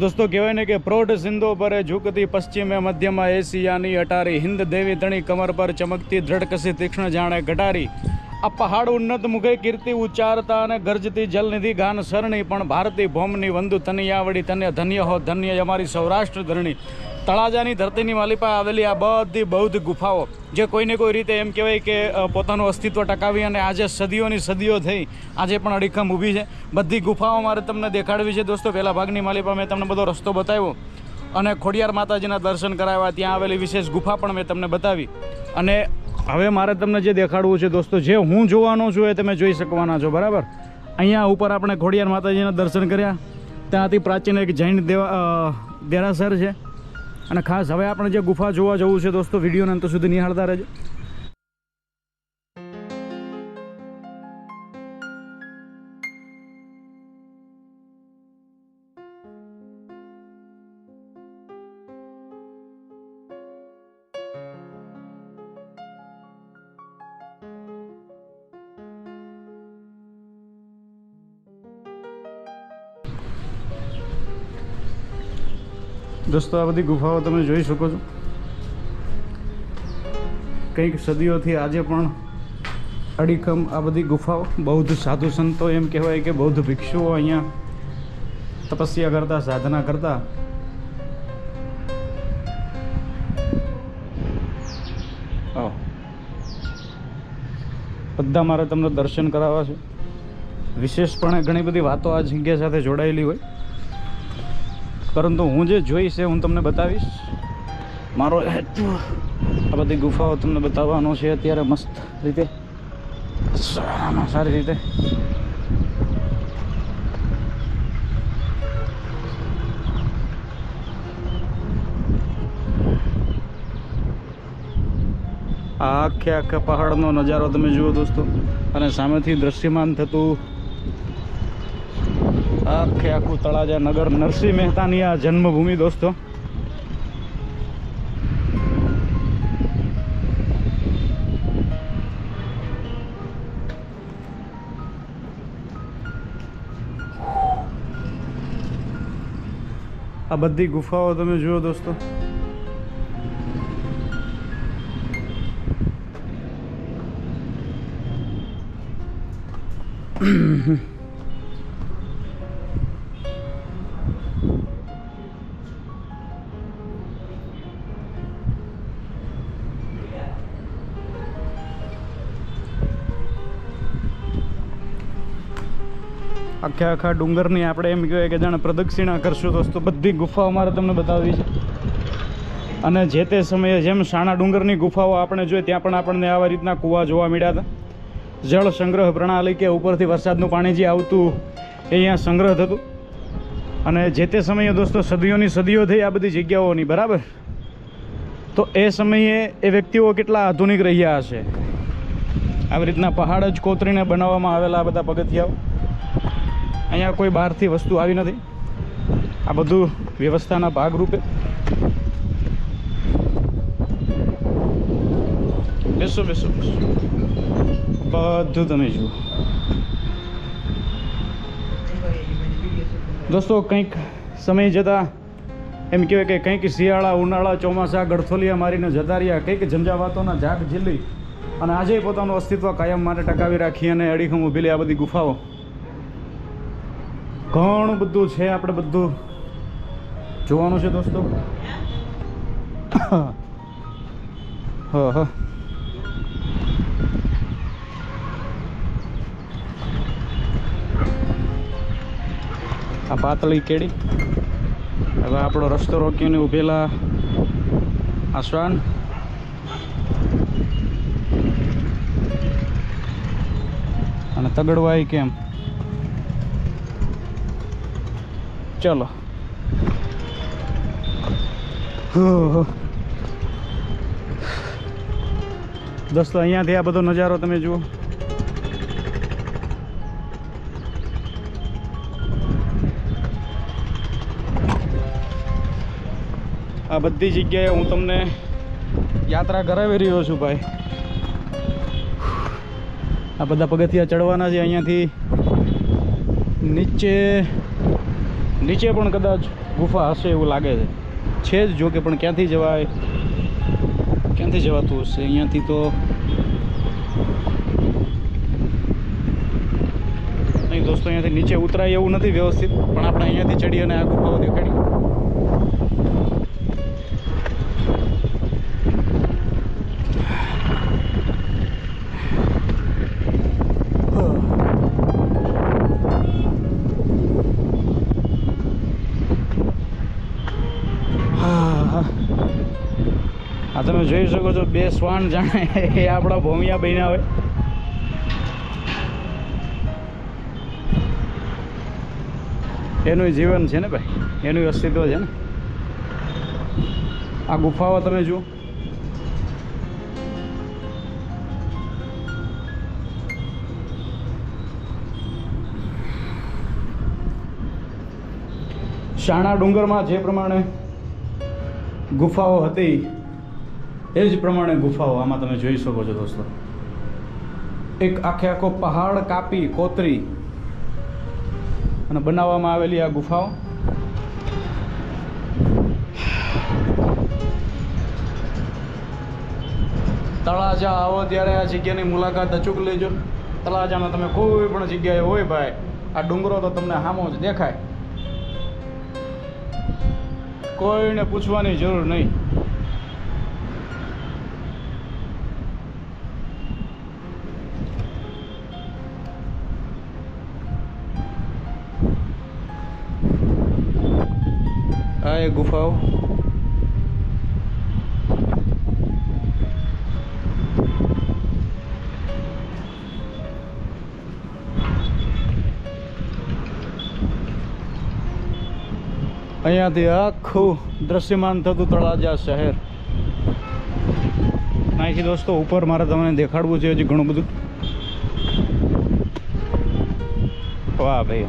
દોસ્તો, કહેવાય ને કે પ્રૌઢ સિંધો પર ઝૂકતી પશ્ચિમે મધ્યમાં એશિયાની અટારી હિન્દ દેવી ધણી કમર પર ચમકતી દ્રઢકસી તીક્ષ્ણ જાણે ગટારી આ પહાડ ઉન્નત મુખે કીર્તિ ઉચ્ચારતા અને ગરજતી જલનિધિ ગાન સરણી, પણ ભારતી ભૌમની વંદુ તનિયાવડી તને ધન્ય હો ધન્ય અમારી સૌરાષ્ટ્ર ધરણી. તળાજાની ધરતીની માલિપા આવેલી આ બધી બૌદ્ધ ગુફાઓ, જે કોઈને કોઈ રીતે એમ કહેવાય કે પોતાનું અસ્તિત્વ ટકાવી અને આજે સદીઓની સદીઓ થઈ, આજે પણ અડીખમ ઊભી છે. બધી ગુફાઓ મારે તમને દેખાડવી છે દોસ્તો. પહેલા ભાગની માલિપા મેં તમને બધો રસ્તો બતાવ્યો અને ખોડિયાર માતાજીના દર્શન કરાવ્યા. ત્યાં આવેલી વિશેષ ગુફા પણ મેં તમને બતાવી. અને હવે મારે તમને જે દેખાડવું છે દોસ્તો, જે હું જોવાનો છું એ તમે જોઈ શકવાના છો, બરાબર? અહીંયા ઉપર આપણે ખોડિયાર માતાજીના દર્શન કર્યા. ત્યાંથી પ્રાચીન એક જૈન દેવા દેરાસર છે. અને ખાસ હવે આપણે જે ગુફા જોવા જવું છે દોસ્તો, વિડીયોને અંત સુધી નિહાળતા રહેજો. દોસ્તો, આ બધી ગુફાઓ તમે જોઈ શકો છો. કંઈક સદીઓથી આજે પણ અડીખમ આ બધી ગુફાઓ. બૌદ્ધ સાધુ સંતો એમ કહેવાય કે બૌદ્ધ ભિક્ષુઓ અહીંયા તપસ્યા કરતા, સાધના કરતા. બધા મારે તમને દર્શન કરાવવા છે. વિશેષપણે ઘણી બધી વાતો આ જગ્યા સાથે જોડાયેલી હોય. પરંતુ હું જે જોઈશ એ હું તમને બતાવીશ. મારો હેતુ આ બધી ગુફાઓ તમને બતાવવાનો છે અત્યારે મસ્ત રીતે. સારામાં સારી રીતે. આ આખે આખા પહાડનો નજારો તમે જુઓ દોસ્તો. અને સામેથી દ્રશ્યમાન થતું આખે તળાજા નગર નરસિંહ મહેતાની આ જન્મભૂમિ દોસ્તો. આ બધી ગુફાઓ તમે જુઓ દોસ્તો. આખે આખા ડુંગરની આપણે એમ કહેવાય કે જાણે પ્રદક્ષિણા કરશું દોસ્તો બધી ગુફાઓ મારે તમને બતાવવી છે. અને જે તે સમયે જેમ સાણા ડુંગરની ગુફાઓ આપણે જોઈએ ત્યાં પણ આપણને આવા રીતના કૂવા જોવા મળ્યા હતા. જળ સંગ્રહ પ્રણાલી કે ઉપરથી વરસાદનું પાણી જે આવતું એ અહીંયા સંગ્રહ થતું અને જે તે સમયે દોસ્તો સદીઓની સદીઓ થઈ આ બધી જગ્યાઓની, બરાબર? તો એ સમયે એ વ્યક્તિઓ કેટલા આધુનિક રહ્યા હશે? આવી રીતના પહાડ જ કોતરીને બનાવવામાં આવેલા બધા પગથિયાઓ. અહીંયા કોઈ બહારથી વસ્તુ આવી નથી. આ બધું વ્યવસ્થાના ભાગરૂપે. બેસો બેસો બધું તમે જુઓ. દોસ્તો, કંઈક સમય જતાં એમ કહેવાય કે કંઈક શિયાળા, ઉનાળા, ચોમાસા ગળથોલિયા મારીને જતા રહ્યા. કંઈક ઝંઝાવાતોના ઝાક ઝીલી અને આજે પોતાનું અસ્તિત્વ કાયમ માટે ટકાવી રાખી અને અડીખમ ઉભેલી આ બધી ગુફાઓ. ઘણું બધું છે આપણે બધું. જોવાનું છે દોસ્તો. હ હ. આ પાતળી કેડી હવે આપણો રસ્તો રોકીને ઊભેલા આ શ્વાન અને તગડવાય કેમ? ચલો. દોસ્તો, અહીંયાથી આ બધો નજારો તમે જુઓ. આ બધી જગ્યાએ હું તમને યાત્રા કરાવી રહ્યો છું ભાઈ. આ બધા પગથિયા ચડવાના છે અહીંયાથી. નીચે નીચે પણ કદાચ ગુફા હશે એવું લાગે છે. છે જ જો કે પણ ક્યાંથી જવાય? ક્યાંથી જવાતું હશે? અહીંયાથી તો નહીં દોસ્તો, અહીંયાથી નીચે ઉતરાય એવું નથી વ્યવસ્થિત, પણ આપણે અહીંયાથી ચડી અને આ ગુફાઓ દેખાડી શ્વાન જાણે એ આપણા ભોમિયા બન્યા હોય એનું જીવન છે ને ભાઈ? એનું અસ્તિત્વ છે ને? આ ગુફાઓ તમે જુઓ. શાણા ડુંગરમાં જે પ્રમાણે ગુફાઓ હતી એ જ પ્રમાણે ગુફાઓ આમાં તમે જોઈ શકો છો દોસ્તો. એક આખે આખો પહાડ કાપી, કોતરી અને બનાવવામાં આવેલી આ ગુફાઓ. તળાજા આવો ત્યારે આ જગ્યાની મુલાકાત અચૂક લેજો. તળાજામાં તમે કોઈ પણ જગ્યાએ હોય ભાઈ, આ ડુંગરો તો તમને સામો જ દેખાય. કોઈને પૂછવાની જરૂર નહીં. એ ગુફાઓ. અહીંયાથી આખું દ્રશ્યમાન થતું તળાજા શહેર. અહીંથી દોસ્તો, ઉપર મારે તમને દેખાડવું છે હજી ઘણું બધું. વાહ ભાઈ.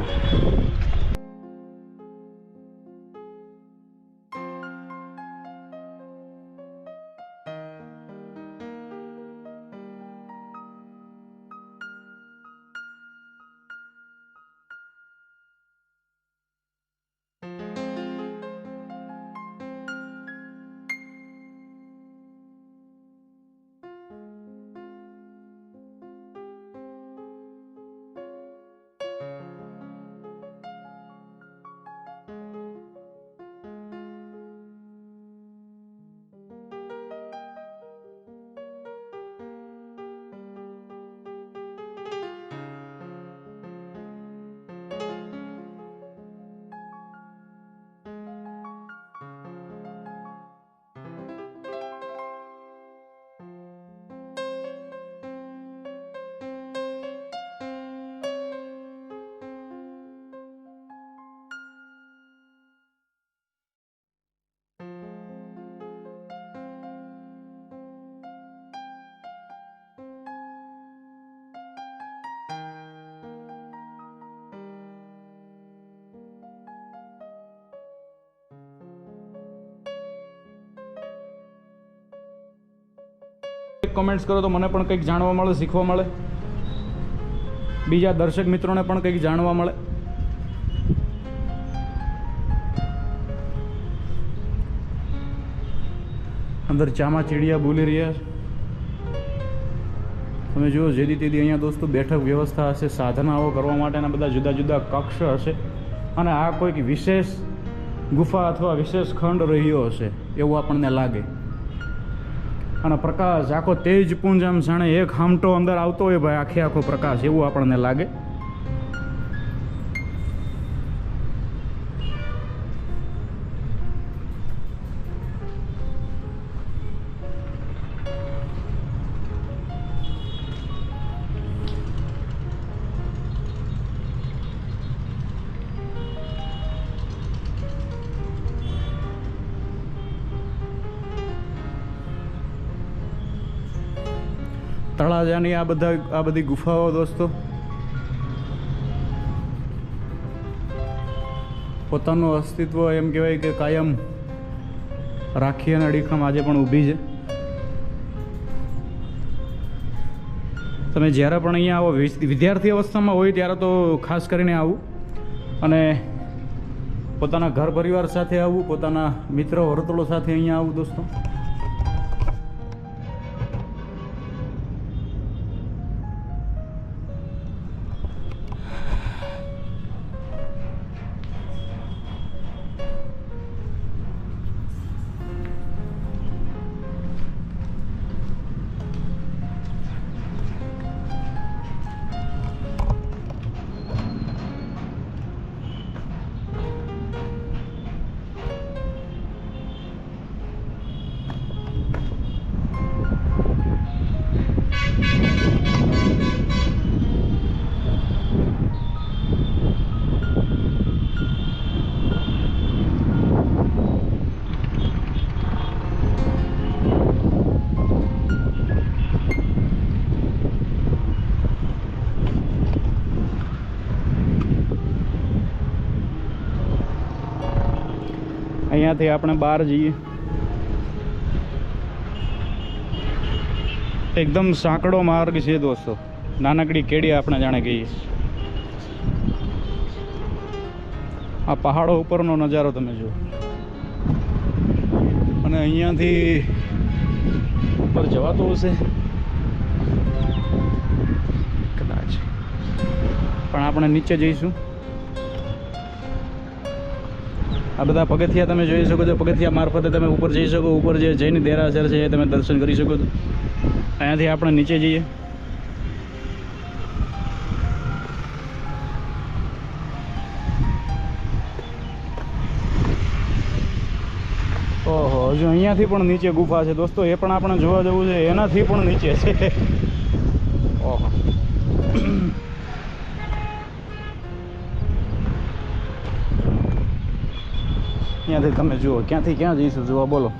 કમેન્ટ્સ કરો તો મને પણ કંઈક જાણવા મળે, શીખવા મળે. બીજા દર્શક મિત્રોને પણ કંઈક જાણવા મળે. અંદર ચામાં ચીડિયા બોલી રહ્યા તમે જુઓ જેથી તેથી અહીંયા દોસ્તો બેઠક વ્યવસ્થા હશે, સાધનાઓ કરવા માટેના બધા જુદા જુદા કક્ષ હશે અને આ કોઈક વિશેષ ગુફા અથવા વિશેષ ખંડ રહ્યો હશે, એવું આપણને લાગે. અને પ્રકાશ આખો તેજ પુંજ આમ જાણે એક હામટો અંદર આવતો હોય ભાઈ, આખે આખો પ્રકાશ, એવું આપણને લાગે. તળાજાની આ બધા આ બધી ગુફાઓ દોસ્તો. પોતાનું અસ્તિત્વ એમ કહેવાય કે કાયમ રાખી અને અડીખમ આજે પણ ઊભી છે. તમે જ્યારે પણ અહીંયા આવો વિદ્યાર્થી અવસ્થામાં હોય ત્યારે તો ખાસ કરીને આવું. અને પોતાના ઘર પરિવાર સાથે આવું, પોતાના મિત્ર, વર્તુળો સાથે અહીંયા આવવું દોસ્તો. અહીંયાથી આપણે બહાર જઈએ. એકદમ સાંકડો માર્ગ છે દોસ્તો. નાનકડી કેડી આપણે જાણે કહીએ આ પહાડો ઉપરનો નજારો તમે જુઓ. અને અહીંયાથી ઉપર જવાતું હશે. કદાચ. પણ આપણે નીચે જઈશું. આ બધા પગથિયા તમે જોઈ શકો છો. પગથિયા મારફતે તમે ઉપર જઈ શકો, ઉપર જે જૈન દેરાસર છે એ તમે દર્શન કરી શકો છો. અહીંયાથી આપણે નીચે જઈએ. ઓહો, હજુ અહીંયાથી પણ નીચે ગુફા છે. દોસ્તો, એ પણ આપણે જોવા જવું છે. એનાથી પણ નીચે છે. અહીંયાથી તમે જુઓ, ક્યાંથી ક્યાં જઈશું જોવા બોલો.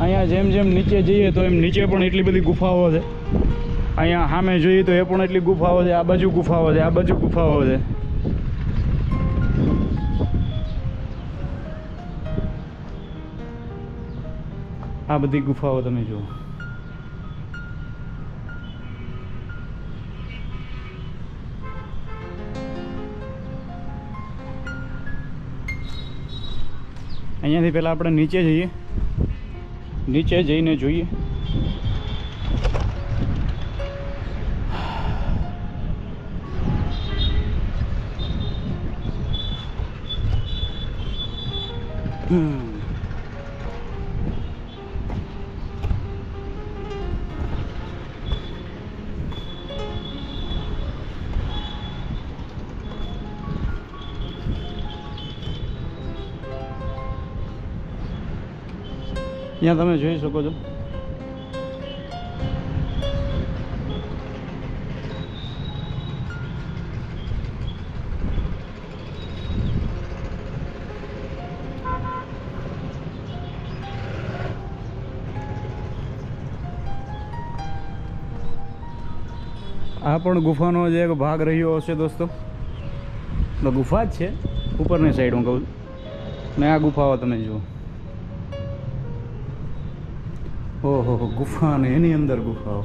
અહીંયા જેમ જેમ નીચે જઈએ તો એમ નીચે પણ એટલી બધી ગુફાઓ છે. અહીંયા સામે જોઈએ તો એ પણ એટલી ગુફાઓ છે, આ બાજુ ગુફાઓ છે, આ બાજુ ગુફાઓ છે. આ બધી ગુફાઓ તમે જુઓ. અહીંયાથી પહેલાં આપણે નીચે જઈએ. નીચે જઈને જોઈએ. અહીંયા તમે જોઈ શકો છો. આ પણ ગુફાનો જે એક ભાગ રહ્યો હશે દોસ્તો. ગુફા જ છે, ઉપરની સાઈડ હું કહું ને આ ગુફાઓ તમે જુઓ. ઓહો ગુફા ને એની અંદર ગુફાઓ.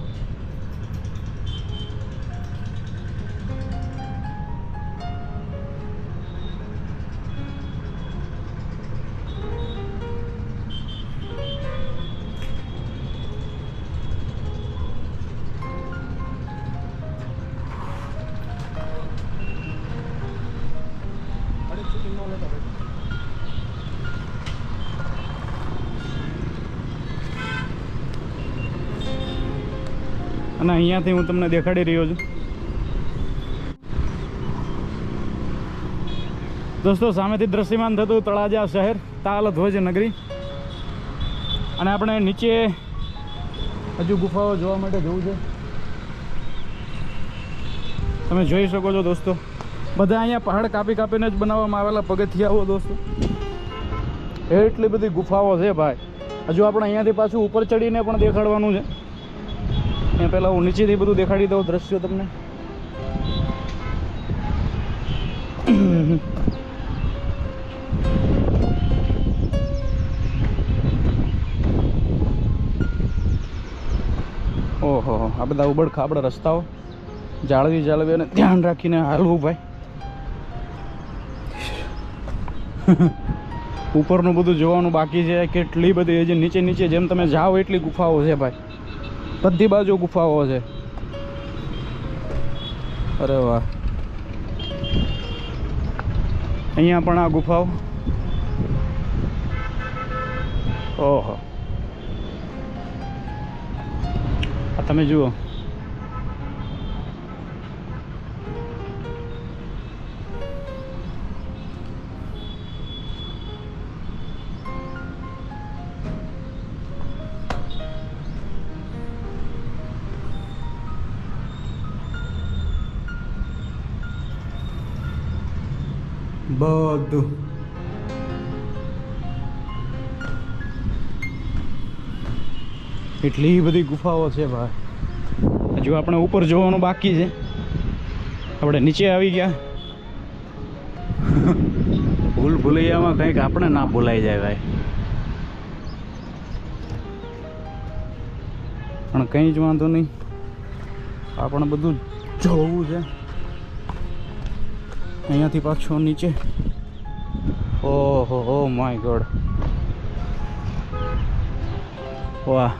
અહીંયાથી હું તમને દેખાડી રહ્યો છું. દોસ્તો, સામેથી દ્રશ્યમાન થતું તળાજા શહેર, તાલ ધ્વજ નગરી. અને આપણે નીચે હજુ ગુફાઓ જોવા માટે જવું છે. તમે જોઈ શકો છો દોસ્તો, બધા અહીંયા પહાડ કાપી કાપીને જ બનાવવામાં આવેલા પગથિયાઓ દોસ્તો. એટલી બધી ગુફાઓ છે ભાઈ. હજુ આપણે અહીંયાથી પાછું ઉપર ચડીને પણ દેખાડવાનું છે. એ પહેલાં હું નીચેથી બધું દેખાડી દઉં દ્રશ્યો તમને. ઓહો, આ બધા ઉબડ ખાબડ રસ્તાઓ. જાળવી જાળવી અને ધ્યાન રાખીને હાલવું ભાઈ. ઉપરનું બધું જોવાનું બાકી છે. કેટલી બધી હજી નીચે નીચે જેમ તમે જાઓ એટલી ગુફાઓ છે ભાઈ. બધી બાજુ ગુફાઓ છે. અરે વાહ. અહીંયા પણ આ ગુફાઓ? ઓહો. તમે જુઓ. બધું. એટલી બધી ગુફાઓ છે ભાઈ. હજુ આપણે ઉપર જોવાનું બાકી છે. આપણે નીચે આવી ગયા. ભૂલ ભૂલૈયામાં કંઈક આપણે ના ભૂલાઈ જાય ભાઈ. પણ કંઈ જ વાંધો નહીં. આપણે બધું જોવું છે. અહીંયાથી પાછો નીચે. ઓહો હો માય ગોડ. વાહ.